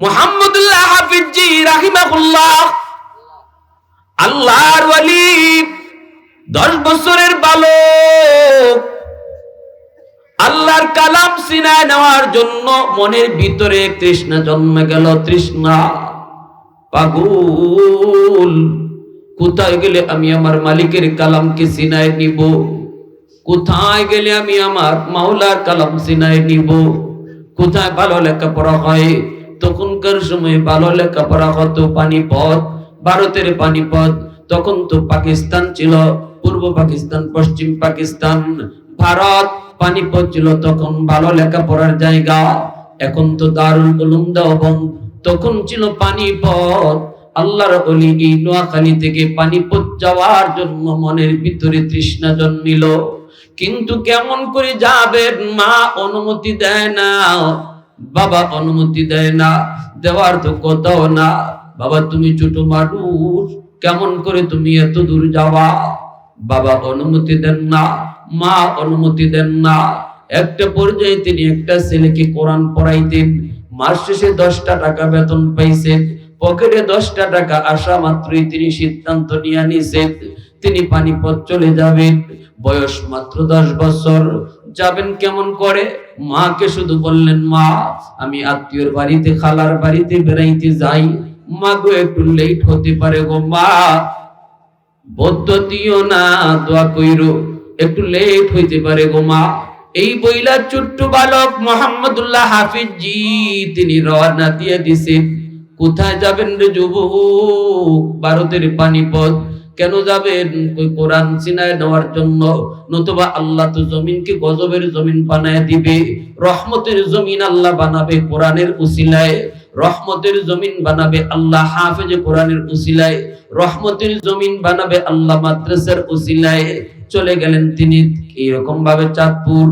মুহাম্মদুল্লাহ হাফিজি রাহিমাহুল্লাহ। আল্লাহর ওয়ালি, দশ বছরের বালক। আল্লাহর কালাম সিনায় নেওয়ার জন্য মনের ভিতরে তৃষ্ণা জন্মে গেল, তৃষ্ণা। পাগল। কোথায় গেলে আমি আমার মালিকের কালামকে সিনায় নিব? কোথায় গেলে আমি আমার মাওলার কালাম সিনায় নিব? কোথায় ভালো লেখাপড়া হয়? তখনকার সময় ভালো লেখাপড়া হতো পানিপথ, ভারতের পানিপথ। তখন তো পাকিস্তান ছিল, পূর্ব পাকিস্তান, পশ্চিম পাকিস্তান, ভারত। পানিপথ ছিল তখন ভালো লেখাপড়ার জায়গা। এখন তো দারুল উলুম দেওবন্দ। তখন ছিল পানিপথ। আল্লাহর অলি এই নোয়াখালী থেকে পানিপথ যাওয়ার জন্য মনের ভিতরে তৃষ্ণা জন্মিল। কিন্তু কেমন করে যাবেন মা, অনুমতি দেয় না। বাবা অনুমতি দেয় না, দেওয়ার তো কোথাও না। বাবা, তুমি ছোট মানুষ, কেমন করে তুমি এত দূর যাওয়া? বাবা অনুমতি দেন না, মা অনুমতি দেন না। একটা পর্যায়ে তিনি একটা ছেলেকে কোরআন পড়াইতেন। মাস শেষে দশটা টাকা বেতন পাইছেন। পকেটে দশটা টাকা আসা মাত্রই তিনি সিদ্ধান্ত নিয়ে নিছেন। তিনি পানিপথ চলে যাবেন। বয়স মাত্র দশ বছর। যাবেন কেমন করে? মাকে শুধু বললেন, মা, আমি আত্মীয়র বাড়িতে, খালার বাড়িতে বেড়াইতে যাই। মা গো একটু লেট হতে পারে গো মা। বদ্ধ দিও না, দোয়া কইরো, একটু লেট হইতে পারে গো মা। এই বইলা ছোট্ট বালক মোহাম্মদুল্লাহ হাফিজ জি তিনি রওনা দিয়ে দিছেন কোথায় যাবেন রে যুবক? ভারতের পানিপথ। কেন যাবেন? কই কোরআন সিনায় নেওয়ার জন্য। নতুবা আল্লাহ তো জমিনকে গজবের জমিন বানায় দিবে। রহমতের জমিন আল্লাহ বানাবে কোরআনের উসিলায়। রহমতের জমিন বানাবে আল্লাহ হাফেজ কোরআনের উসিলায়। রহমতের জমিন বানাবে আল্লাহ মাদ্রাসার উসিলায়। চলে গেলেন তিনি এরকম ভাবে চাঁদপুর।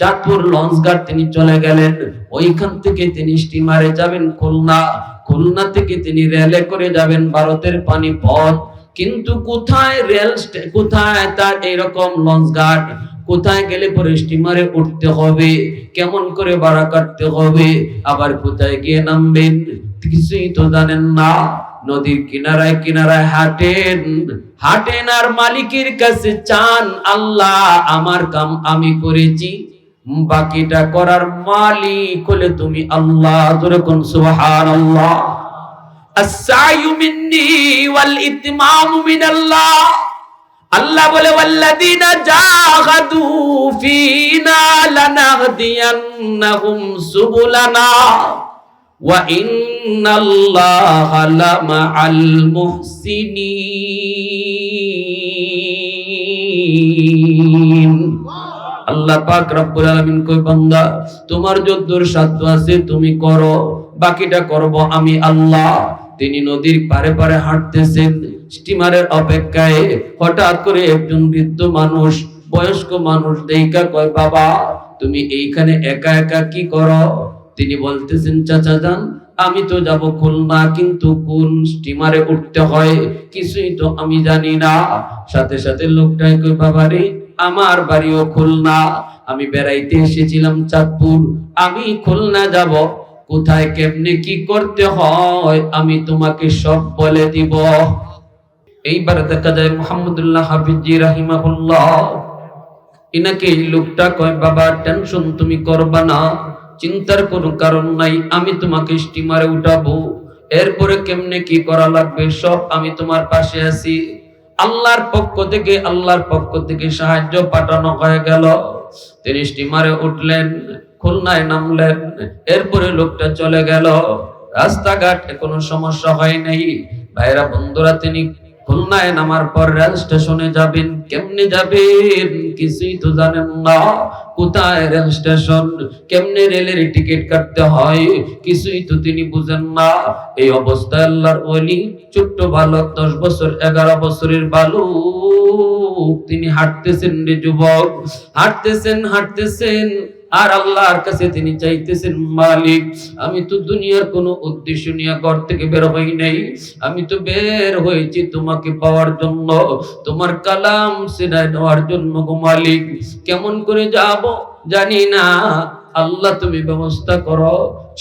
চাঁদপুর লঞ্চ ঘাট তিনি চলে গেলেন। ওইখান থেকে তিনি স্টিমারে যাবেন খুলনা। খুলনা থেকে তিনি রেলে করে যাবেন ভারতের পানি পথ কিন্তু কোথায় রেল কোথায় তার এরকম লঞ্চ ঘাট কোথায় গেলে পরে স্টিমারে উঠতে হবে? কেমন করে ভাড়া কাটতে হবে? আবার কোথায় গিয়ে নামবেন? কিছুই তো জানেন না। নদীর কিনারায় কিনারায় হাঁটেন। হাঁটেন আর মালিকের কাছে চান, আল্লাহ, আমার কাম আমি করেছি। বাকিটা করার মালিক হলে তুমি আল্লাহ। জোরে কোন সুবহানাল্লাহ। আস-সায়ু মিন্নি ওয়াল ইতমামু মিনাল্লাহ। আল্লাহ বলে, ওয়াল্লাযীনা জাহাদু ফিনা লানাহদিয়ান্নাহুম সুবুলানা ওয়া ইন্নাল্লাহা লামাআল মুহসিনিন। আল্লাহ পাক রব্বুল আলামিন কই বান্দা, তোমার যদ্দুর সাধ্য আছে, তুমি করো। বাকিটা করব আমি, আল্লাহ। তিনি নদীর পারে পারে হাঁটতেছেন। স্টিমারের অপেক্ষায় হঠাৎ করে একজন বৃদ্ধ মানুষ, বয়স্ক মানুষ দেইকা কয়, বাবা, তুমি এইখানে একা একা কি করো? তিনি বলতেছেন, চাচা যান আমি তো যাব খুলনা, কিন্তু কোন স্টিমারে উঠতে হয় কিছুই তো আমি জানি না। সাথে সাথে লোকটাই কই বাবা রে, আমার বাড়িও খুলনা। আমি বেড়াইতে এসেছিলাম চাঁদপুর। আমি খুলনা যাব। কোথায় কেমনে কি করতে হয়, আমি তোমাকে সব বলে দিব। এইবার দেখা যায় মোহাম্মদুল্লাহ হাফিজি রাহিমাহুল্লাহ, ইনাকে এই লোকটা কয়, বাবা টেনশন তুমি করবা না, চিন্তার কোনো কারণ নাই, আমি তোমাকে স্টিমারে উঠাবো। এরপরে কেমনে কি করা লাগবে, সব আমি তোমার পাশে আছি। আল্লাহর পক্ষ থেকে, আল্লাহর পক্ষ থেকে সাহায্য পাঠানো হয়ে গেল। তিনি স্টিমারে উঠলেন। খুলনায় নামলেন। এরপরে লোকটা চলে গেল। রাস্তাঘাটে কোনো সমস্যা হয় নাই। ভাইরা, বন্ধুরা, তিনি খুলনায় নামার পর রেল স্টেশনে যাবেন। কেমনে যাবেন? কিছুই তো জানেন না। কোথায় রেল স্টেশন? কেমনে রেলের টিকিট কাটতে হয়? কিছুই তো তিনি বুঝেন না। এই অবস্থায় আল্লাহর ওলি, ছোট্ট বালক, দশ বছর, এগারো বছরের বালক, তিনি হাঁটতেছেন রে যুবক। হাঁটতেছেন হাঁটতেছেন। আর আল্লাহর কাছে তিনি চাইতেছেন, মালিক, আমি তো দুনিয়ার কোনো উদ্দেশ্য নিয়ে ঘর থেকে বের হই নাই। আমি তো বের হয়েছি তোমাকে পাওয়ার জন্য, তোমার কালাম সেনায় নেওয়ার জন্য গো মালিক। কেমন করে যাব জানি না। আল্লাহ তুমি ব্যবস্থা করো।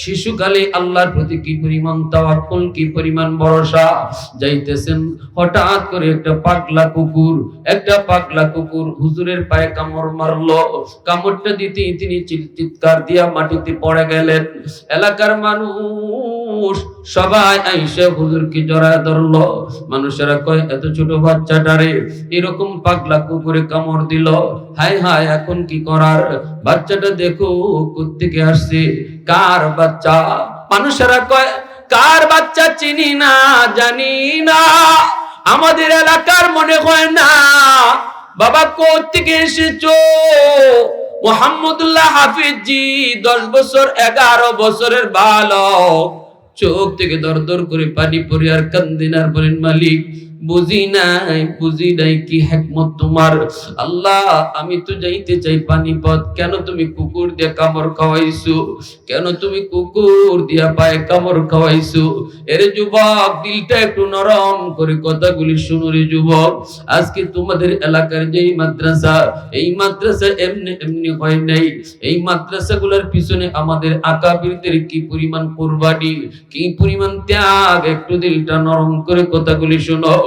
শিশুকালে আল্লাহর প্রতি কি পরিমাণ তাওয়াক্কুল, কি পরিমাণ ভরসা? যাইতেছেন হঠাৎ করে একটা পাগলা কুকুর, একটা পাগলা কুকুর হুজুরের পায়ে কামড় মারলো। কামড়টা দিতে তিনি চিৎকার দিয়া মাটিতে পড়ে গেলেন। এলাকার মানুষ সবাই আইসে হুজুরকে জড়ায় ধরলো। মানুষেরা কয়, এত ছোট বাচ্চাটারে এরকম পাগলা কুকুরে কামড় দিল। হায় হায়, এখন কি করার? বাচ্চাটা দেখো কোত্থেকে আসছে। কার বাচ্চা? মানুষেরা কয়, কার বাচ্চা চিনি না, জানি না। আমাদের এলাকার মনে হয় না। বাবা কোত্থেকে এসেছ? মোহাম্মদুল্লাহ হাফিজ জি দশ বছর, এগারো বছরের বালক। চোখ থেকে দর দর করে পানি পরে আর কান্দিনার বলেন মালিক বুঝি নাই বুঝি নাই কি হেকমত তোমার। আল্লাহ, আমি তো যাইতে চাই পানিপথ। কেন তুমি কুকুর দিয়ে কামড় খাওয়াইছো? কেন তুমি কুকুর দিয়া পায়ে কামড় খাওয়াইছো? এর যুবক, দিলটা একটু নরম করে কথাগুলি শুনো রে যুবক। আজকে তোমাদের এলাকার যেই মাদ্রাসা, এই মাদ্রাসা এমনি এমনি হয় নাই। এই মাদ্রাসাগুলোর পিছনে আমাদের আকাবিরদের কি পরিমাণ কোরবানি, কি পরিমাণ ত্যাগ? একটু দিলটা নরম করে কথাগুলি শোনো।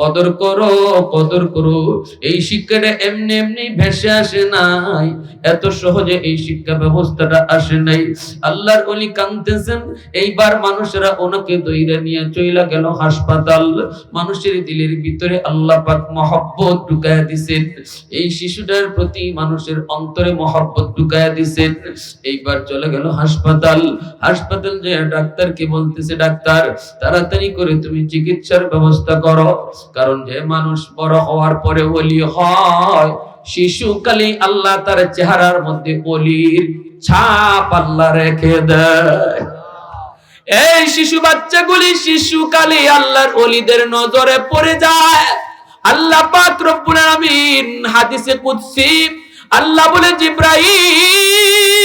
কদর করো কদর করো। এই শিক্ষাটা এমনি এমনি ভেসে আসে নাই। এত সহজে এই শিক্ষা ব্যবস্থাটা আসে নাই। আল্লাহর অলি কানতেছেন এইবার মানুষেরা ওনাকে দইরা নিয়ে চইলা গেল হাসপাতাল। মানুষের দিলের ভিতরে আল্লাহ পাক মহব্বত ঢুকায়া দিছেন। এই শিশুটার প্রতি মানুষের অন্তরে মহব্বত ঢুকায়া দিছেন। এইবার চলে গেল হাসপাতাল। হাসপাতাল যে ডাক্তারকে বলতেছে, ডাক্তার, তাড়াতাড়ি করে তুমি চিকিৎসার ব্যবস্থা করো। কারণ যে মানুষ বড় হওয়ার পরে ওলি হয় শিশুকালে আল্লাহ তার চেহারার মধ্যে অলির ছাপ আল্লাহ রেখে দেয়। এই শিশু বাচ্চাগুলি শিশুকালে আল্লাহর অলিদের নজরে পড়ে যায়। আল্লাহ পাক রব্বুল হাদিসে কুদসি, আল্লাহ বলে জিব্রাইল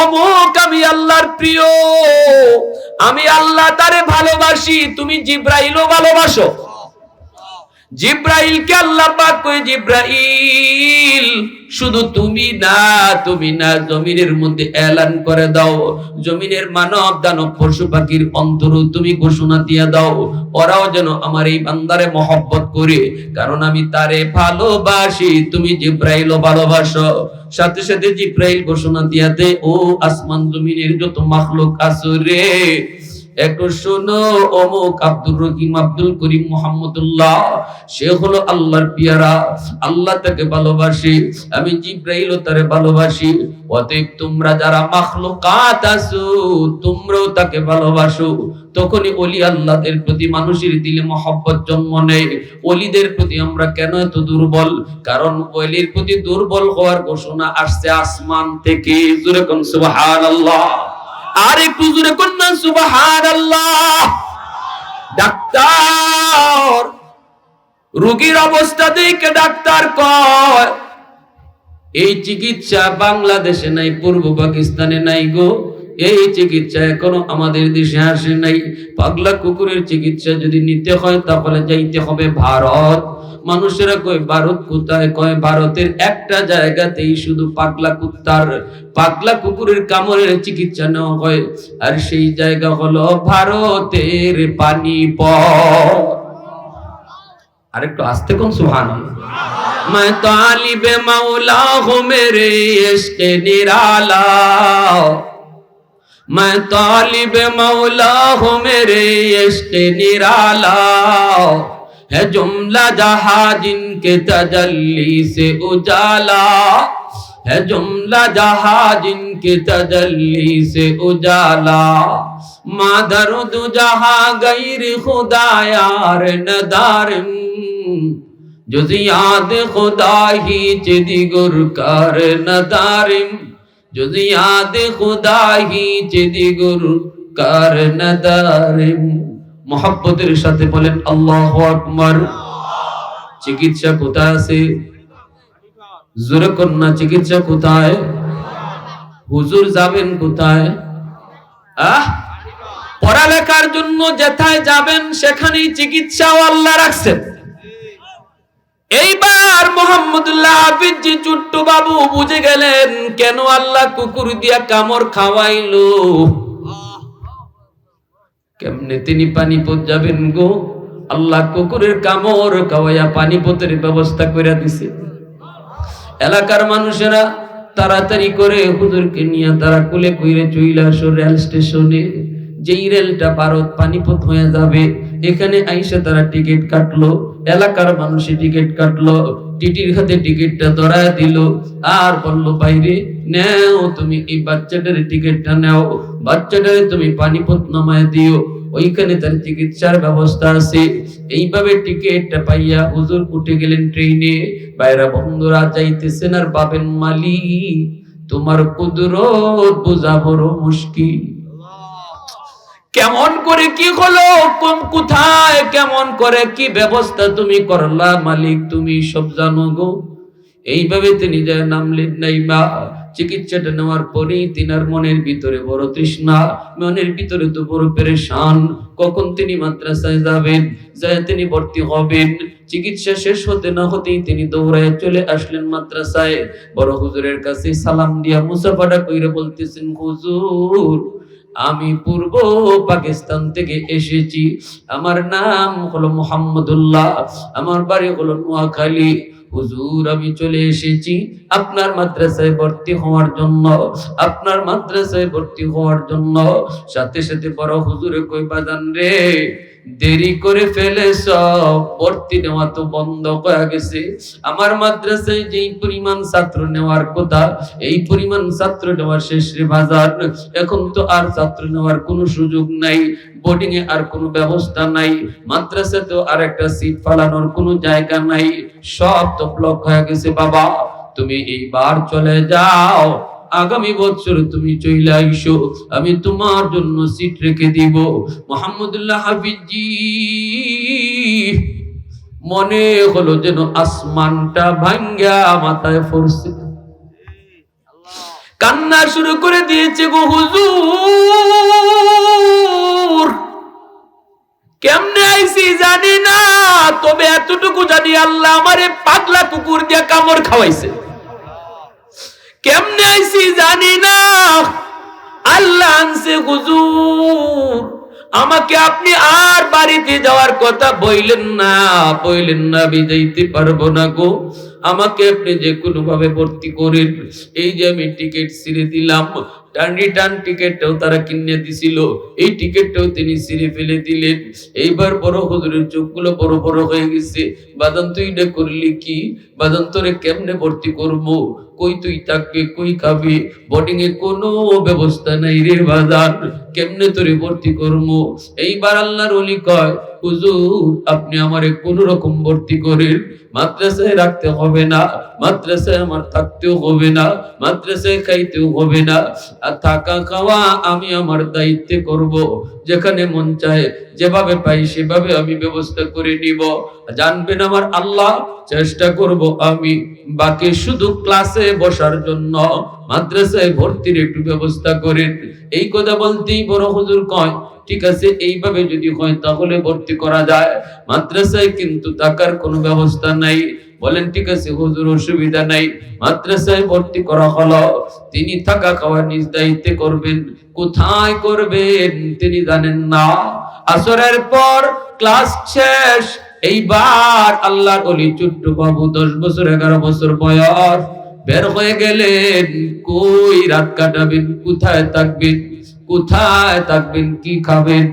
অমুক আমি আল্লাহর প্রিয়। আমি আল্লাহ তারে ভালোবাসি তুমি জিব্রাইলও ভালোবাসো। জিব্রাইলকে আল্লাহ পাক কই জিব্রাইল, শুধু তুমি না তুমি না, জমিনের মধ্যে এলান করে দাও। জমিনের মানব, দানব, পশু পাখির অন্তর তুমি ঘোষণা দিয়ে দাও। ওরাও যেন আমার এই বান্দারে মহব্বত করে, কারণ আমি তারে ভালোবাসি, তুমি জিব্রাইলও ভালোবাসো। সাথে সাথে জিব্রাইল ঘোষণা দিয়াতে, ও আসমান জমিনের যত মাখলুক আসরে একটু শোনো, অমুক আব্দুর রহিম, আব্দুল করিম মোহাম্মদুল্লাহ, সে হলো আল্লাহর পিয়ারা, আল্লাহ তাকে ভালোবাসি, আমি জিব্রাইল তারে ভালোবাসি। অতএব তোমরা যারা মাখলুকাত আছো, তোমরাও তাকে ভালোবাসো। তখনই ওলি আল্লাহদের প্রতি মানুষের দিলে মহব্বত জন্ম নেয়। ওলিদের প্রতি আমরা কেন এত দুর্বল? কারণ ওলির প্রতি দুর্বল হওয়ার ঘোষণা আসছে আসমান থেকে। জোরে সুবহানাল্লাহ। আর একটু জোরে কন্যা সুবাহান আল্লাহ ডাক্তার, রোগীর অবস্থা দেখে ডাক্তার কয়, এই চিকিৎসা বাংলাদেশে নাই, পূর্ব পাকিস্তানে নাই গো। এই চিকিৎসা এখনো আমাদের দেশে আসে নাই পাগলা কুকুরের চিকিৎসা যদি নিতে হয় তাহলে যাইতে হবে ভারত মানুষেরা কয় ভারত কোথায় কয় ভারতের একটা জায়গাতেই শুধু পাগলা কুত্তার পাগলা কুকুরের কামড়ের চিকিৎসা নেওয়া হয় আর সেই জায়গা হলো ভারতের পানিপথ আরেকটু আস্তে কোন সুহান मैं तालिब मौला हूँ मेरे इश्क निराला میں طالب مولا ہوں میرے عشق نرالا ہے جملہ جہاں جن کے تجلی سے اجالا ہے جملہ جہاں جن کے تجلی سے اجالا ماں درد جہاں غیر خدا یار ندارم جو یاد خدا ہی چدی گر کر ندارم যদি یاد خدا ہی جدی گرو کار সাথে বলেন, আল্লাহ আকবার। চিকিৎসা কোথায় আছে? জোরে কন্যা, চিকিৎসা কোথায়? হুজুর যাবেন কোথায়? আহ! পড়ালেখার জন্য যেথায় যাবেন, সেখানেই চিকিৎসাও আল্লাহ রাখছেন। এইবার মোহাম্মদুল্লাহ চুট্টু বাবু বুঝে গেলেন, কেন আল্লাহ কুকুর দিয়া কামড় খাওয়াইলো? কেমনে তিনি পানিপত যাবেন গো? আল্লাহ কুকুরের কামড় খাওয়াইয়া পানিপতের ব্যবস্থা করে দিছে। এলাকার মানুষেরা তাড়াতাড়ি করে হুজুরকে নিয়ে তারা কুলে কুইরে চইলা রেল স্টেশনে। যেই রেলটা ভারত পানিপথ হয়ে যাবে এখানে আইসে তারা টিকিট কাটলো, এলাকার মানুষে টিকিট কাটলো, টিটির হাতে টিকিটটা ধরায় দিল, আর বলল, বাইরে নেও, তুমি এই বাচ্চাটার টিকিটটা নাও, বাচ্চাটারে তুমি পানিপত নামায় দিও, ওইখানে তার চিকিৎসার ব্যবস্থা আছে। এইভাবে টিকিটটা পাইয়া হুজুর উঠে গেলেন ট্রেনে, বাইরা বন্ধুরা যাইতেছেন আর পাবেন মালিক, তোমার কুদরত বোঝা বড় মুশকিল। কেমন করে কি হলো? কোন কোথায়? কেমন করে কি ব্যবস্থা তুমি করলা মালিক? তুমি সব জানো গো। এইভাবে তিনি যা নামলেন নাই বা চিকিৎসাটা নেওয়ার পরেই তিনার মনের ভিতরে বড় তৃষ্ণা, মনের ভিতরে তো বড় পেরেশান। কখন তিনি মাদ্রাসায় যাবেন? যায় তিনি ভর্তি হবেন। চিকিৎসা শেষ হতে না হতেই তিনি দৌড়ায় চলে আসলেন মাদ্রাসায়। বড় হুজুরের কাছে সালাম দিয়া মুসাফাটা কইরে বলতেছেন, হুজুর আমি পূর্ব পাকিস্তান থেকে এসেছি। আমার নাম হলো মোহাম্মদুল্লাহ, আমার বাড়ি হলো নোয়াখালী। হুজুর, আমি চলে এসেছি আপনার মাদ্রাসায় ভর্তি হওয়ার জন্য। আপনার মাদ্রাসায় ভর্তি হওয়ার জন্য। সাথে সাথে বড় হুজুরে কই বাজান রে? দেরি করে ফেলে সব ভর্তি নেওয়া তো বন্ধ হয়ে গেছে। আমার মাদ্রাসায় যেই পরিমাণ ছাত্র নেওয়ার কথা, এই পরিমাণ ছাত্র নেওয়ার শেষ রে বাজার। এখন তো আর ছাত্র নেওয়ার কোনো সুযোগ নাই বোর্ডিং এ আর কোনো ব্যবস্থা নাই মাদ্রাসাতেও আর একটা সিট ফালানোর কোনো জায়গা নাই। সব তো ব্লক হয়ে গেছে, বাবা। তুমি এইবার চলে যাও। আগামী বছর তুমি চলে আইসো, আমি তোমার জন্য সিট রেখে দিব। মোহাম্মদুল্লাহ হাফিজি, মনে হলো যেন আসমানটা ভাঙ্গা মাথায় পড়ছে। কান্না শুরু করে দিয়েছে গো হুজুর। কেমনে আইছি জানি না, তবে এতটুকু জানি আল্লাহ আমারে পাগলা কুকুর দিয়ে কামড় খাওয়াইছে। কেমনে আইছি জানি না। আল্লাহ আনছে, হুজুর, আমাকে আপনি আর বাড়িতে যাওয়ার কথা বইলেন না বইলেন না, আমি যাইতে পারব না গো। আমাকে আপনি যে কোনো ভাবে ভর্তি করেন এই যে আমি টিকিট ছিঁড়ে দিলাম, টান রিটার্ন টিকিটটাও তারা কিনে দিছিল, এই টিকিটটাও তিনি ছিঁড়ে ফেলে দিলেন। এইবার বড় হুজুরের চোখগুলো বড় বড় হয়ে গেছে। বাদান তুই করলি কি? বাদান তোরে কেমনে ভর্তি করব? কই তুই থাকবে, কই খাবি? বোর্ডিং এ কোনো ব্যবস্থা নাই রে বাজার। কেমনে তোরে ভর্তি করব? এইবার আল্লাহর অলি কয়, হুজুর, আপনি আমারে কোন রকম ভর্তি করেন। মাদ্রাসায় রাখতে হবে না, মাদ্রাসায় আমার থাকতেও হবে না, মাদ্রাসায় খাইতেও হবে না। আর থাকা খাওয়া আমি আমার দায়িত্বে করব। যেখানে মন চায়, যেভাবে পাই সেভাবে আমি ব্যবস্থা করে নিব। জানবেন আমার আল্লাহ, চেষ্টা করব আমি। বাকি শুধু ক্লাসে বসার জন্য মাদ্রাসায় ভর্তির একটু ব্যবস্থা করেন। এই কথা বলতেই বড় হুজুর কয়, ঠিক আছে, এইভাবে যদি হয় তাহলে ভর্তি করা যায়। মাদ্রাসায় কিন্তু টাকার কোনো ব্যবস্থা নাই। বলেন, ঠিক আছে, হুজুর, অসুবিধা নাই। মাদ্রাসায় ভর্তি করা হলো। তিনি থাকা খাওয়া নিজ দায়িত্বে করবেন। কোথায় করবেন তিনি জানেন না। আসরের পর ক্লাস শেষ। এইবার আল্লাহর অলি চুট্টু বাবু দশ বছর, এগারো বছর বয়স। বের হয়ে গেলেন কই রাত কাটাবেন কোথায় থাকবেন? কোথায় থাকবেন, কি খাবেন?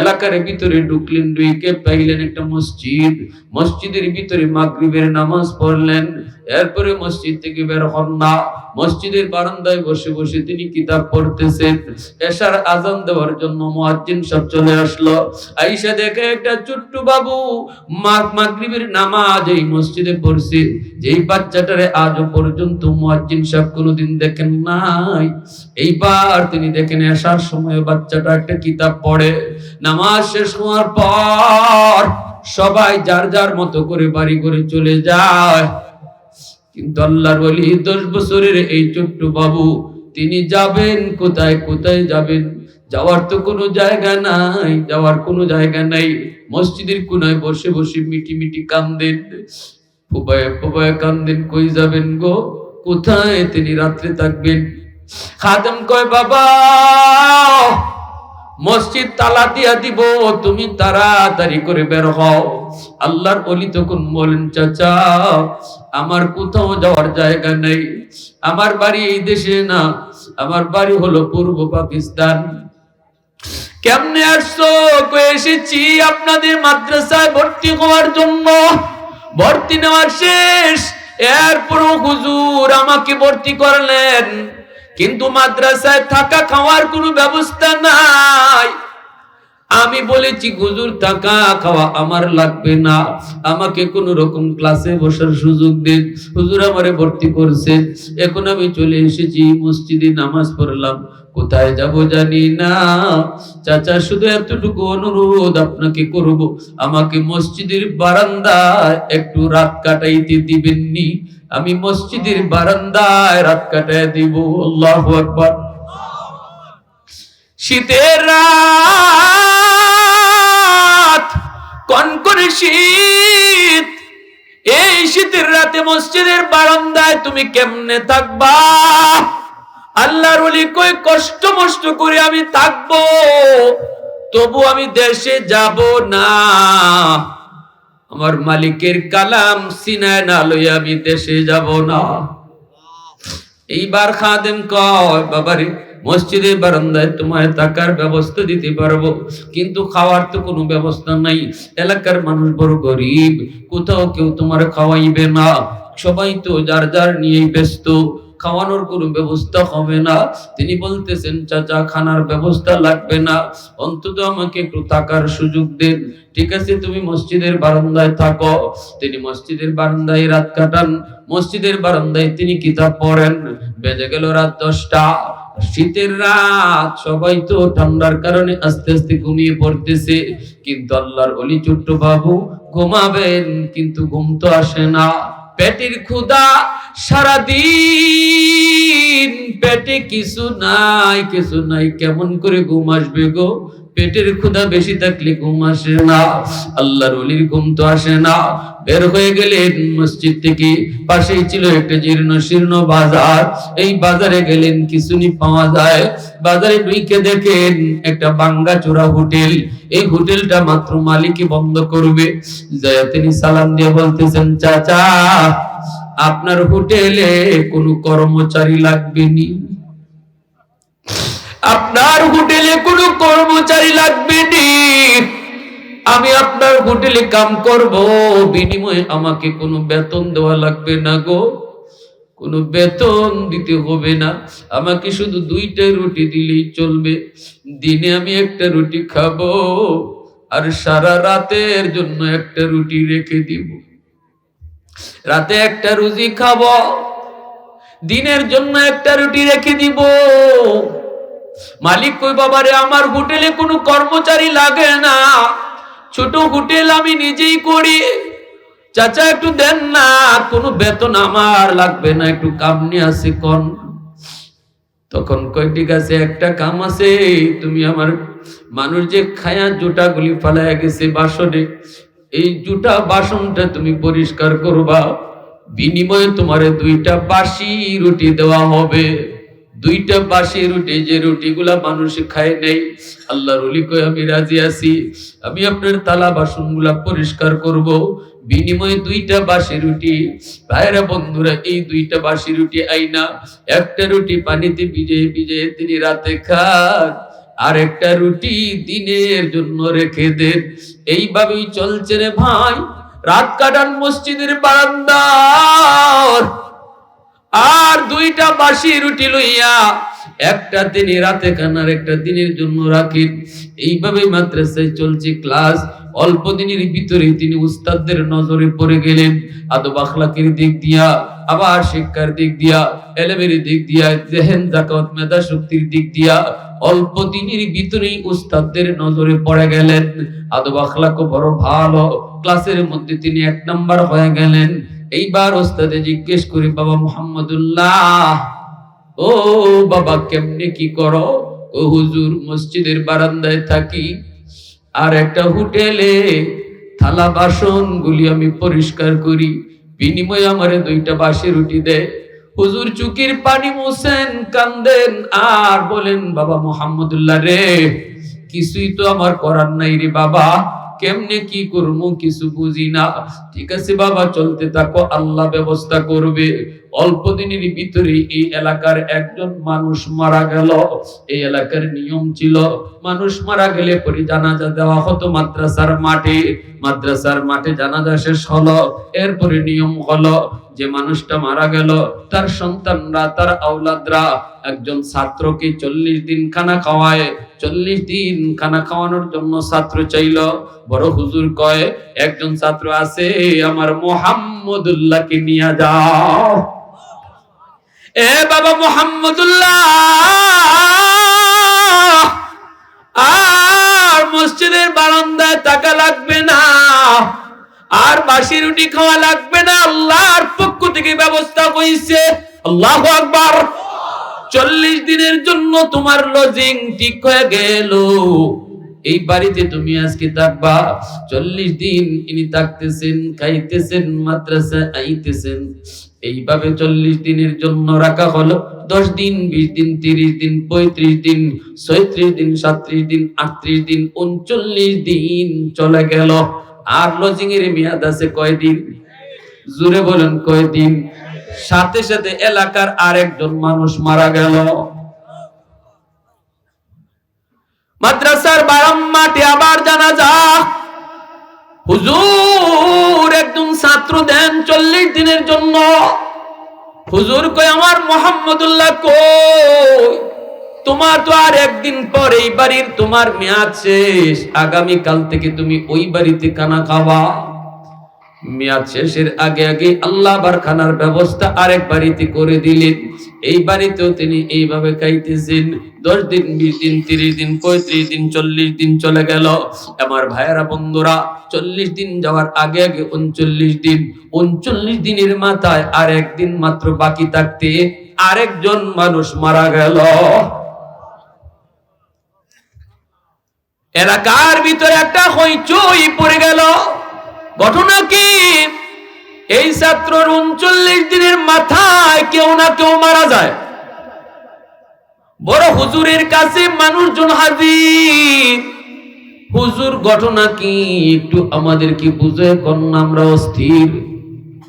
এলাকার ভিতরে ঢুকলেন, ঢুকে পাইলেন একটা মসজিদ। মসজিদের ভিতরে মাগরিবের নামাজ পড়লেন। এরপরে মসজিদ থেকে বের হন না। মসজিদের বারান্দায় বসে বসে তিনি কিতাব পড়তেছেন। এশার আজান দেওয়ার জন্য মুয়াজ্জিন সব চলে আসলো। আইসা দেখে একটা ছোট্ট বাবু মাগ মাগরিবের নামাজ এই মসজিদে পড়ছে। যেই বাচ্চাটারে আজও পর্যন্ত মুয়াজ্জিন সাহেব কোনোদিন দেখেন নাই। এইবার তিনি দেখেন এশার সময় বাচ্চাটা একটা কিতাব পড়ে, নামাজ শেষ হওয়ার পর সবাই যার যার মতো করে বাড়ি করে চলে যায়। কিন্তু আল্লাহর বলি দশ বছরের এই ছোট্ট বাবু, তিনি যাবেন কোথায় কোথায় যাবেন? যাওয়ার তো কোনো জায়গা নাই, যাওয়ার কোনো জায়গা নাই। মসজিদের কোনায় বসে বসে মিটি মিটি কান্দেন। ফুবায় ফুবায় কান্দেন, কই যাবেন গো? কোথায় তিনি রাত্রে থাকবেন? খাদেম কয়, বাবা, মসজিদ তালা দিয়া দিব, তুমি তাড়াতাড়ি করে বের হও। আল্লাহর অলি তখন বলেন, চাচা, আমার কোথাও যাওয়ার জায়গা নেই। আমার বাড়ি এই দেশে না, আমার বাড়ি হলো পূর্ব পাকিস্তান। কেমনে আসছো? এসেছি আপনাদের মাদ্রাসায় ভর্তি হওয়ার জন্য। ভর্তি নেওয়ার শেষ। এরপরও হুজুর আমাকে ভর্তি করলেন। কিন্তু মাদ্রাসায় থাকা খাওয়ার কোনো ব্যবস্থা নাই। আমি বলেছি, হুজুর, থাকা খাওয়া আমার লাগবে না। আমাকে কোন রকম ক্লাসে বসার সুযোগ দিন। হুজুর আমারে ভর্তি করছেন এখন আমি চলে এসেছি, মসজিদে নামাজ পড়লাম। কোথায় যাব জানি না। চাচা, শুধু এতটুকু অনুরোধ আপনাকে করব। আমাকে মসজিদের বারান্দায় একটু রাত কাটাইতে দিবেননি। আমি মসজিদের বারান্দায় রাত কাটাই দিব। আল্লাহু আকবার। শীতের রাত, কনকনে শীত। এই শীতের রাতে মসজিদের বারান্দায় তুমি কেমনে থাকবা? আল্লাহর ওলি কই কষ্ট মষ্ট করে আমি থাকব, তবু আমি দেশে যাব না। আমার মালিকের কালাম সিনায় না লইয়া আমি দেশে যাব না। এইবার খাদেম কয়, বাবারে, মসজিদের বারান্দায় তোমায় থাকার ব্যবস্থা দিতে পারব, কিন্তু খাওয়ার তো কোনো ব্যবস্থা নাই। এলাকার মানুষ বড় গরিব, কোথাও কেউ তোমার খাওয়াইবে না। সবাই তো যার যার নিয়েই ব্যস্ত। খাওয়ানোর কোনো ব্যবস্থা হবে না। তিনি বলতেছেন চাচা খানার ব্যবস্থা লাগবে না। অন্তত আমাকে একটু থাকার সুযোগ দেন। ঠিক আছে, তুমি মসজিদের বারান্দায় থাকো। তিনি মসজিদের বারান্দায় রাত কাটান। মসজিদের বারান্দায় তিনি কিতাব পড়েন। বেজে গেল রাত দশটা। শীতের রাত, সবাই তো ঠান্ডার কারণে আস্তে আস্তে ঘুমিয়ে পড়তেছে। কিন্তু আল্লাহর অলি ছোট্ট বাবু, ঘুমাবেন, কিন্তু ঘুম তো আসে না। পেটের ক্ষুধা সারাদিন পেটে কিছু নাই কিছু নাই। কেমন করে ঘুম আসবে গো? পেটের ক্ষুধা বেশি থাকলে ঘুম আসে না। আল্লাহর অলির ঘুম তো আসে না। বের হয়ে গেলে মসজিদ থেকে। পাশেই ছিল একটা জীর্ণ শীর্ণ বাজার। এই বাজারে গেলেন কিছুনি পাওয়া যায়। বাজারে ঢুকে দেখেন একটা বাঙ্গা চোরা হোটেল। এই হোটেলটা মাত্র মালিকই বন্ধ করবে। জয়া তিনি সালাম দিয়ে বলতেছেন, চাচা, আপনার হোটেলে কোনো কর্মচারী লাগবে নি? আপনার হোটেলে কোনো কর্মচারী লাগবে নি। আমি আপনার হোটেলে কাম করব, বিনিময়ে আমাকে কোনো বেতন দেওয়া লাগবে না গো। কোনো বেতন দিতে হবে না। আমাকে শুধু দুইটা রুটি দিলেই চলবে। দিনে আমি একটা রুটি খাব আর সারা রাতের জন্য একটা রুটি রেখে দিব। রাতে একটা রুজি খাব, দিনের জন্য একটা রুটি রেখে দিব। মালিক কই, বাবারে, আমার হোটেলে কোনো কর্মচারী লাগে না। ছোট হোটেল আমি নিজেই করি। চাচা, একটু দেন না কোনো বেতন আমার লাগবে না, একটু কাম নিয়ে আসে, কন। তখন কই ঠিক আছে, একটা কাম আছে, তুমি আমার মানুষ যে খায়া জুটাগুলি ফালাইয়া গেছে বাসনে, এই জুটা বাসনটা তুমি পরিষ্কার করবা। বিনিময়ে তোমারে দুইটা বাসি রুটি দেওয়া হবে। দুইটা বাসি রুটি, যে রুটিগুলা মানুষ খায় নেই, আল্লাহর অলি আমি রাজি আছি। আমি আপনার তালা বাসনগুলা পরিষ্কার করব। বিনিময়ে দুইটা বাসি রুটি। ভাইরা বন্ধুরা, এই দুইটা বাসি রুটি আইনা। একটা রুটি পানিতে ভিজে ভিজে তিনি রাতে খান। আর একটা রুটি দিনের জন্য রেখে দেন। এইভাবেই চলছে রে ভাই। রাত কাটান মসজিদের বারান্দার। আর দুইটা বাসি রুটি লইয়া একটা তিনি রাতে খান আর একটা দিনের জন্য রাখেন এইভাবে মাদ্রাসায় চলছে ক্লাস। অল্প দিনের ভিতরে তিনি উস্তাদদের নজরে পড়ে গেলেন। আদব আখলাকের দিক দিয়া, আবার শিক্ষার দিক দিয়া, এলেমের দিক দিয়া, জেহেন জাকাত, মেধা শক্তির দিক দিয়া অল্প দিনের ভিতরেই উস্তাদদের নজরে পড়ে গেলেন। আদব আখলাকও বড় ভালো। ক্লাসের মধ্যে তিনি এক নাম্বার হয়ে গেলেন। এইবার ওস্তাদে জিজ্ঞেস করি, বাবা মোহাম্মদুল্লাহ, ও বাবা কেমনে কি করো? ও হুজুর, মসজিদের বারান্দায় থাকি, আর একটা হোটেলে থালা বাসন গুলি আমি পরিষ্কার করি, বিনিময়ে আমারে দুইটা বাসি রুটি দে হুজুর চুকির পানি মুছেন, কান্দেন, আর বলেন, বাবা মোহাম্মদুল্লাহ রে, কিছুই তো আমার করার নাই রে বাবা। কেমনে কি করব কিছু বুঝি না। ঠিক আছে বাবা, চলতে থাকো, আল্লাহ ব্যবস্থা করবে। অল্প দিনের ভিতরে এই এলাকার একজন মানুষ মারা গেল। এই এলাকার নিয়ম ছিল, মানুষ মারা গেলে পরে জানাজা দেওয়া হতো মাদ্রাসার মাঠে। মাদ্রাসার মাঠে জানাজা শেষ হলো, এরপরে নিয়ম হলো যে মানুষটা মারা গেল, তার সন্তানরা, তার আওলাদরা একজন ছাত্রকে চল্লিশ দিন খানা খাওয়ায়। চল্লিশ দিন খানা খাওয়ানোর জন্য ছাত্র চাইল। বড় হুজুর কয়, একজন ছাত্র আছে, আমার মোহাম্মদুল্লাহকে নিয়ে যাও। এ বাবা মোহাম্মদুল্লাহ, আর মসজিদের বারান্দায় টাকা লাগবে না। আর বাসি রুটি খাওয়া লাগবে না, আল্লাহর পক্ষ থেকে ব্যবস্থা হয়েছে আল্লাহ আকবার। চল্লিশ দিনের জন্য তোমার লজিং ঠিক হয়ে গেল। এই বাড়িতে তুমি আজকে থাকবা। চল্লিশ দিন ইনি থাকতেছেন, খাইতেছেন, মাদ্রাসায় আইতেছেন। এইভাবে চল্লিশ দিনের জন্য রাখা হলো। দশ দিন, বিশ দিন, তিরিশ দিন, পঁয়ত্রিশ দিন, ছয়ত্রিশ দিন সাত্রিশ দিন, আটত্রিশ দিন, উনচল্লিশ দিন চলে গেল। আর লজিং এর মেয়াদ আছে কয়দিন? জুড়ে বলেন কয়দিন? সাথে সাথে এলাকার আরেকজন মানুষ মারা গেল। মাদ্রাসার বারাম মাঠে আবার জানা যা হুজুর, একজন ছাত্র দেন চল্লিশ দিনের জন্য। হুজুর কই আমার মোহাম্মদুল্লাহ কই? তোমার তো আর একদিন পর এই বাড়ির তোমার মেয়াদ শেষ। আগামী কাল থেকে তুমি ওই বাড়িতে কানা খাওয়া। মেয়াদ শেষের আগে আগে আল্লাহ ব্যবস্থা আরেক বাড়িতে করে দিলেন। এই বাড়িতেও তিনি এইভাবে খাইতেছেন। দশ দিন, বিশ দিন, তিরিশ দিন, পঁয়ত্রিশ দিন, চল্লিশ দিন চলে গেল। আমার ভাইয়েরা বন্ধুরা, চল্লিশ দিন যাওয়ার আগে আগে উনচল্লিশ দিন। উনচল্লিশ দিনের মাথায় আর একদিন মাত্র বাকি থাকতে আরেকজন মানুষ মারা গেল। এলাকার ভিতরে একটা হইচই পড়ে গেল। ঘটনা কি? এই ছাত্রর উনচল্লিশ দিনের মাথায় কেউ না কেউ মারা যায়। বড় হুজুরের কাছে মানুষজন হাজির। হুজুর, ঘটনা কি? একটু আমাদের কি বুঝে কন আমরা অস্থির।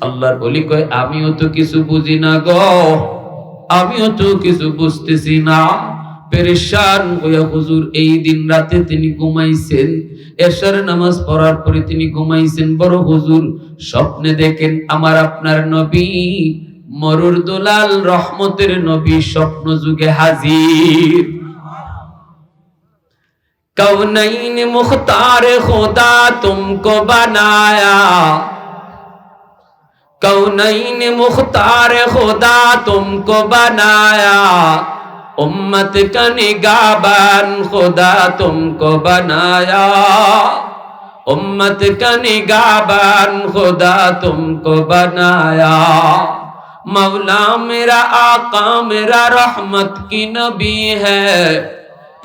আল্লাহর বলি কয়, আমিও তো কিছু বুঝি না গো। আমিও তো কিছু বুঝতেছি না। পেরেশান হইয়া হুজুর, এই দিন রাতে তিনি ঘুমাইছেন। এশার নামাজ পড়ার পরে তিনি ঘুমাইছেন। বড় হুজুর, স্বপ্নে দেখেন আমার আপনার নবী, মরুর দুলাল, রহমতের নবী স্বপ্ন যুগে হাজির। কৌনাইন মুখতার খোদা তুমকো বানায়া। কৌনাইন মুখতার খোদা তুমকো বানায়া। उम्मत का निगाबान खुदा तुमको बनाया उम्मत का निगाबान खुदा तुमको बनाया मौला मेरा आका मेरा रहमत की नबी है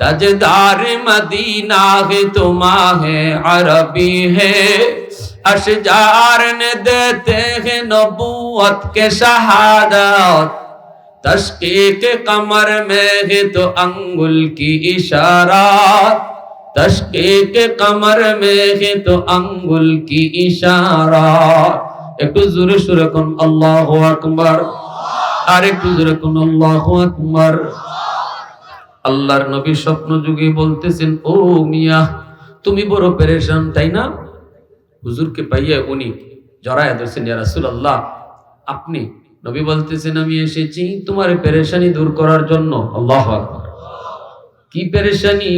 तजदार मदीना है तुमा है अरबी है अशजार ने देते हैं नबूवत के शहादत تشقیق کمر میں ہے تو انگل کی اشارات تشقیق کمر میں ہے تو انگل کی اشارات একটু জোরে সুরে কোন আল্লাহ আকবার আর একটু জোরে কোন আল্লাহ আকবার আল্লাহর নবী স্বপ্ন যুগে বলতেছেন ও মিয়া তুমি বড় পেরেশান তাই না? হুজুরকে পাইয়া উনি জড়ায় ধরছেন, ইয়া রাসূলুল্লাহ, আপনি নবী বলতেছেন, আমি এসেছি তোমার পেরেশানি দূর করার জন্য। আল্লাহ কি পেরেশানি?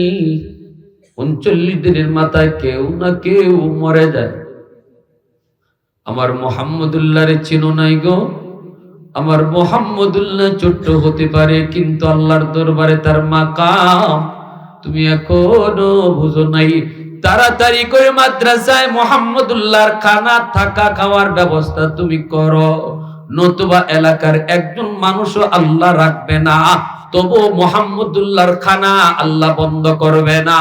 উনচল্লিশ দিনের মাথায় কেউ না কেউ মরে যায়। আমার মোহাম্মদুল্লাহরে চিনো নাই গো। আমার মোহাম্মদুল্লাহ ছোট্ট হতে পারে, কিন্তু আল্লাহর দরবারে তার মাকাম তুমি এখনও বুঝো নাই। তাড়াতাড়ি করে মাদ্রাসায় মোহাম্মদুল্লাহর খানা থাকা খাওয়ার ব্যবস্থা তুমি করো। নতুবা এলাকার একজন মানুষও আল্লাহ রাখবে না। তবু মোহাম্মদুল্লাহর খানা আল্লাহ বন্ধ করবে না।